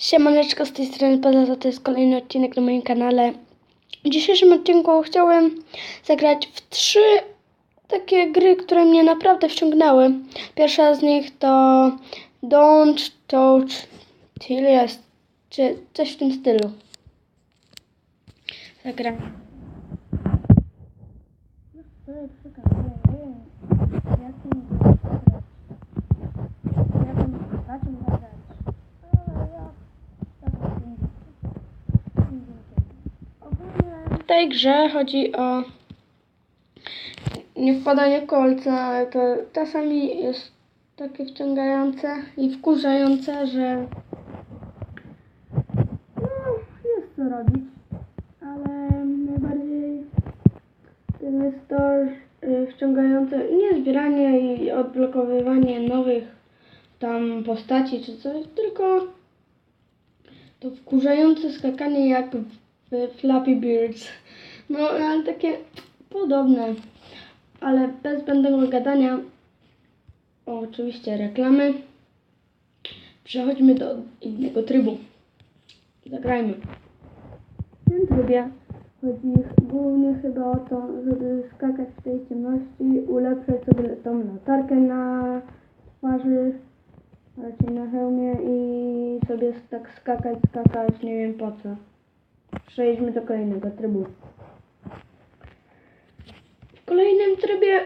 Siemaneczko, z tej strony Pada, to jest kolejny odcinek na moim kanale. W dzisiejszym odcinku chciałem zagrać w trzy takie gry, które mnie naprawdę wciągnęły. Pierwsza z nich to Don't Touch Till jest, czy coś w tym stylu. Zagram. Tej grze chodzi o nie wpadanie w kolce, ale to czasami jest takie wciągające i wkurzające, że no, jest co robić, ale najbardziej jest to y, wciągające nie zbieranie i odblokowywanie nowych tam postaci czy coś, tylko to wkurzające skakanie jak Flappy Birds. No, ale takie podobne. Ale bez zbędnego gadania. Oczywiście reklamy. Przechodźmy do innego trybu. Zagrajmy. W tym trybie chodzi głównie chyba o to, żeby skakać w tej ciemności, ulepszać sobie tą latarkę na twarzy, raczej na hełmie i sobie tak skakać, skakać, nie wiem po co. Przejdźmy do kolejnego trybu. W kolejnym trybie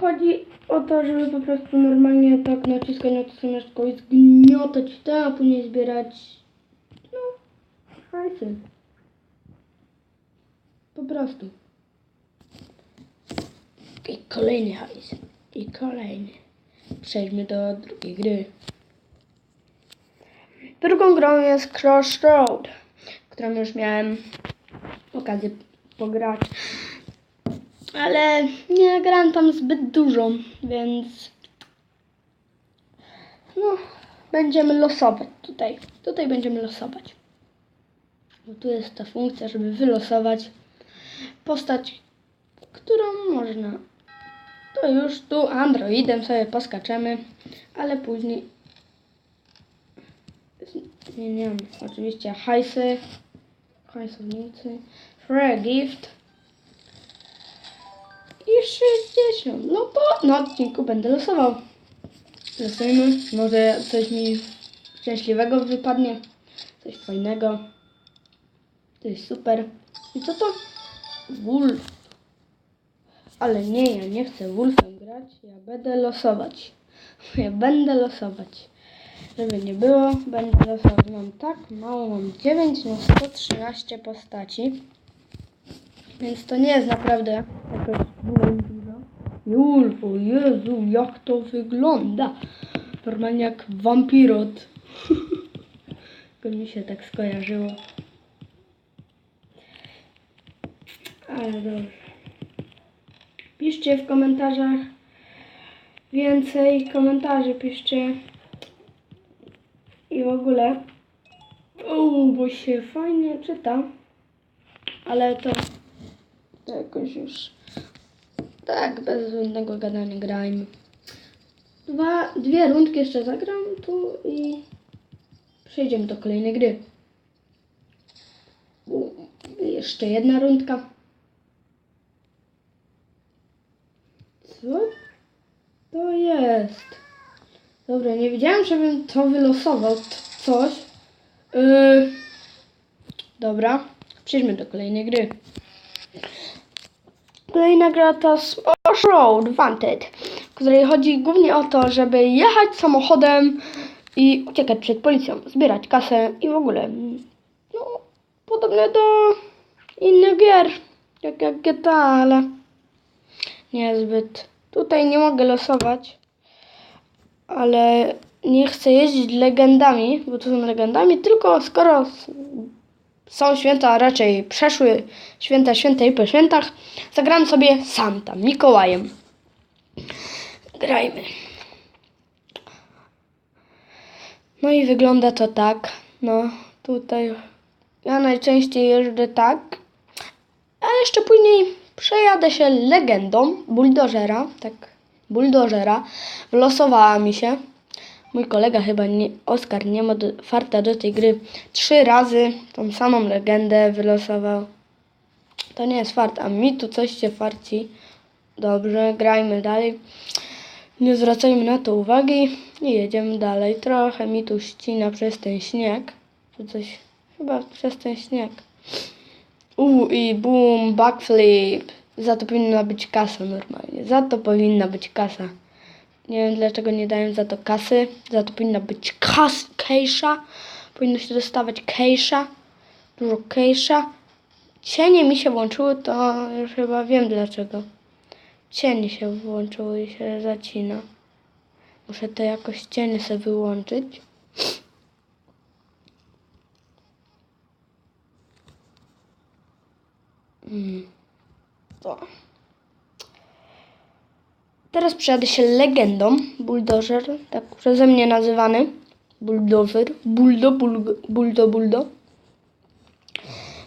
chodzi o to, żeby po prostu normalnie tak naciskać na to sameczko i zgniotać te, a później zbierać no, hajsy. Po prostu. I kolejny hajs. I kolejny. Przejdźmy do drugiej gry. Drugą grą jest Crossroad, którą już miałem okazję pograć. Ale nie grałem tam zbyt dużo, więc no, będziemy losować tutaj. Tutaj będziemy losować. Bo tu jest ta funkcja, żeby wylosować postać, którą można. To już tu Androidem sobie poskaczemy, ale później zmieniamy oczywiście hajsy, hajsownicy, free gift i 60. No to na odcinku będę losował. Losujmy, może coś mi szczęśliwego wypadnie, coś fajnego. Jest super. I co to? Wolf. Ale nie, ja nie chcę Wolfem grać, ja będę losować. Ja będę losować. Żeby nie było, będę losować. Mam tak mało, mam 9 na 113 postaci. Więc to nie jest naprawdę jakoś dużo. Julf, o Jezu, jak to wygląda. Normalnie jak wampirot. To mi się tak skojarzyło. Ale dobrze. Piszcie w komentarzach więcej komentarzy, piszcie w ogóle. O, bo się fajnie czyta, ale to, to jakoś już tak bez zbędnego gadania grajmy. Dwa, dwie rundki jeszcze zagram tu i przejdziemy do kolejnej gry. U, Jeszcze jedna rundka. Co to jest? Dobra, nie wiedziałem, żebym to wylosował t- coś. Yy, dobra, przejdźmy do kolejnej gry. Kolejna gra to Road Wanted, w której chodzi głównie o to, żeby jechać samochodem i uciekać przed policją, zbierać kasę i w ogóle. No, podobne do innych gier, jak, jak GTA, ale niezbyt. Tutaj nie mogę losować, ale nie chcę jeździć legendami, bo to są legendami, tylko skoro są święta, a raczej przeszły święta, święta i po świętach, zagram sobie Santa, Mikołajem. Grajmy. No i wygląda to tak. No, tutaj ja najczęściej jeżdżę tak, a jeszcze później przejadę się legendą buldożera, tak, buldożera. Wlosowała mi się, Mój kolega chyba nie, Oskar nie ma do, farta do tej gry. Trzy razy tą samą legendę wylosował. To nie jest fart, a mi tu coś się farci. Dobrze, grajmy dalej. Nie zwracajmy na to uwagi i jedziemy dalej. Trochę mi tu ścina przez ten śnieg. Czy coś? Chyba przez ten śnieg. Uuu, i boom, backflip. Za to powinna być kasa normalnie. Za to powinna być kasa. Nie wiem dlaczego nie dają za to kasy. Za to powinna być kas, kejsza. Powinno się dostawać kejsza. Dużo kejsza. Cienie mi się włączyły, to już chyba wiem dlaczego. Cienie się włączyły i się zacina. Muszę to jakoś cienie sobie wyłączyć. Mm. To. Teraz przejadę się legendą. Bulldozer, tak przeze mnie nazywany. Bulldozer. Buldo, buldo, buldo.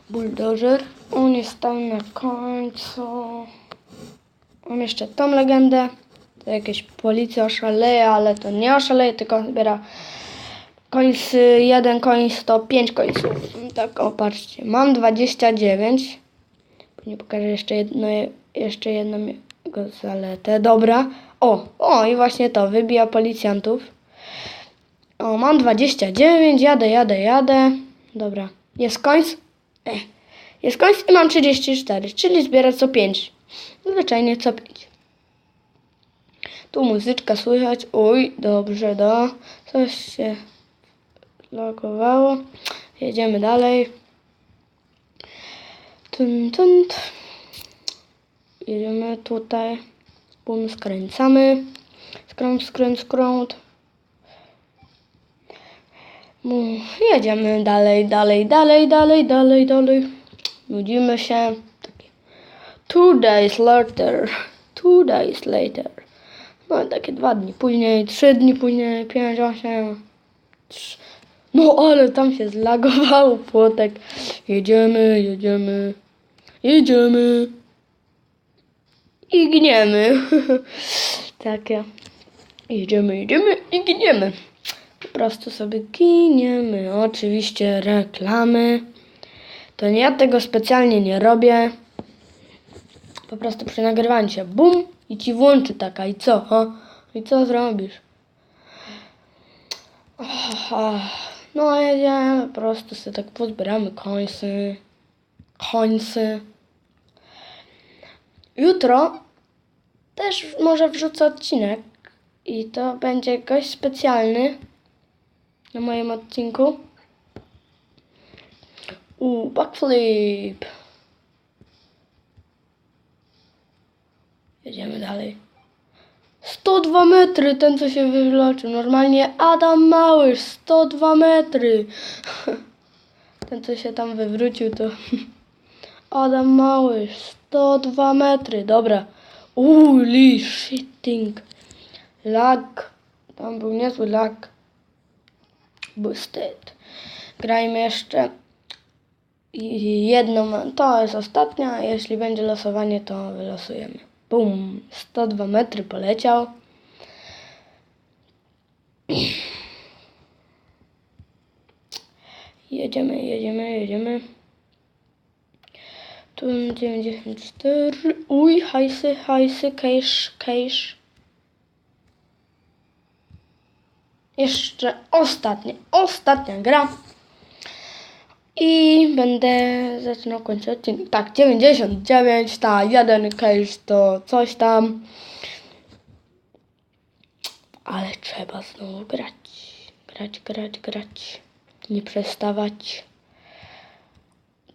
Bulldozer. On jest tam na końcu. Mam jeszcze tą legendę. To jakieś policja oszaleje, ale to nie oszaleje, tylko zbiera końcy, jeden końc to 5 końców. Tak, o patrzcie. Mam 29. Nie pokażę jeszcze jedno, jeszcze jedną jego zaletę. Dobra. O, o i właśnie to. Wybija policjantów. O, mam 29. Jadę, jadę, jadę. Dobra. Jest końc. Eh. Jest końc i mam 34, czyli zbiera co 5. Zwyczajnie co 5. Tu muzyczka słychać. Uj, dobrze, do. Coś się logowało. Jedziemy dalej. Tun, tun. Jedziemy tutaj. Bum, skręcamy. Skręt, skręt, skręt. Bum, Jedziemy dalej, dalej, dalej, dalej, dalej, dalej. Nudzimy się. Two days later. Two days later. No takie dwa dni później, trzy dni później, pięć, osiem. trz- No ale tam się zlagowało płotek. Jedziemy, jedziemy, jedziemy. I gniemy. Takie. Jedziemy, jedziemy i gniemy. Po prostu sobie giniemy. Oczywiście reklamy. To nie ja tego specjalnie nie robię. Po prostu przy nagrywaniu się bum i ci włączy taka i co? I co zrobisz? Ach, No jedziemy, po prostu sobie tak pozbieramy końcy. Końcy. Jutro też może wrzucę odcinek i to będzie gość specjalny na moim odcinku. U backflip. Jedziemy dalej. 102 metry, ten co się wywloczył. Normalnie Adam Małysz, 102 metry. Ten co się tam wywrócił to Adam Małysz, 102 metry. Dobra. Holy shitting. Lag. Tam był niezły lag. Boosted. Grajmy jeszcze. Jedną, to jest ostatnia. Jeśli będzie losowanie, to wylosujemy. Bum. 102 metry poleciał. Jedziemy, jedziemy, jedziemy. Tu 94. Uj, hajsy, hajsy, cash, cash. Jeszcze ostatnia, ostatnia gra. I będę zaczynał kończyć odcinek. Tak, 99, ta jeden case to coś tam. Ale trzeba znowu grać. Grać, grać, grać. Nie przestawać.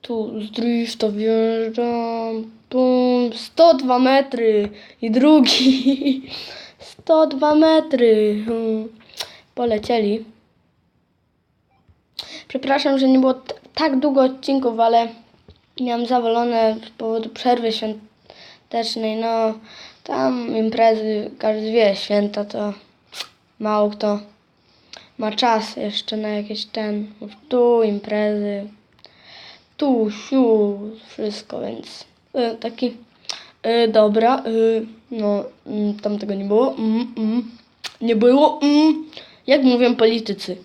Tu z drifta wjeżdżam. Bum, 102 metry. I drugi. 102 metry. Hmm. Polecieli. Przepraszam, że nie było tak długo odcinków, ale miałam zawalone z powodu przerwy świątecznej. No, tam imprezy, każdy wie, święta to mało kto ma czas jeszcze na jakieś ten, tu imprezy, tu, siu, wszystko, więc y, taki, y, dobra, y, no, mm, tam tego nie było, mm, mm, nie było, mm, Jak mówią politycy.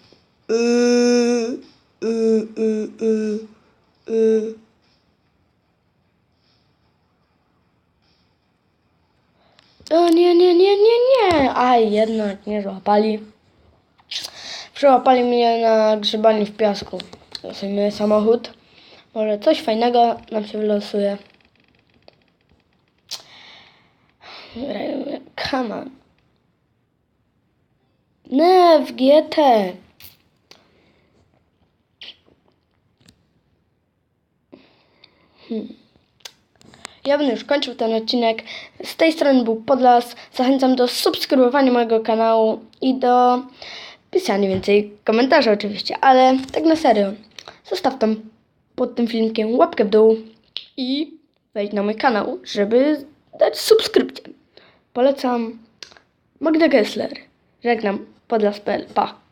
Yy, yy, yy, yy, yy. O nie, nie, nie, nie, nie. Aj, jednak nie złapali. Przyłapali mnie na grzebaniu w piasku. Zasejmuję samochód. Może coś fajnego nam się wylosuje. Come on. Nie, w GT. Hmm. Ja będę już kończył ten odcinek. Z tej strony był Podlas. Zachęcam do subskrybowania mojego kanału i do pisania więcej komentarzy oczywiście, ale tak na serio. Zostaw tam pod tym filmikiem łapkę w dół i wejdź na mój kanał, żeby dać subskrypcję. Polecam Magda Gessler. Żegnam. Podlas.pl. Pa.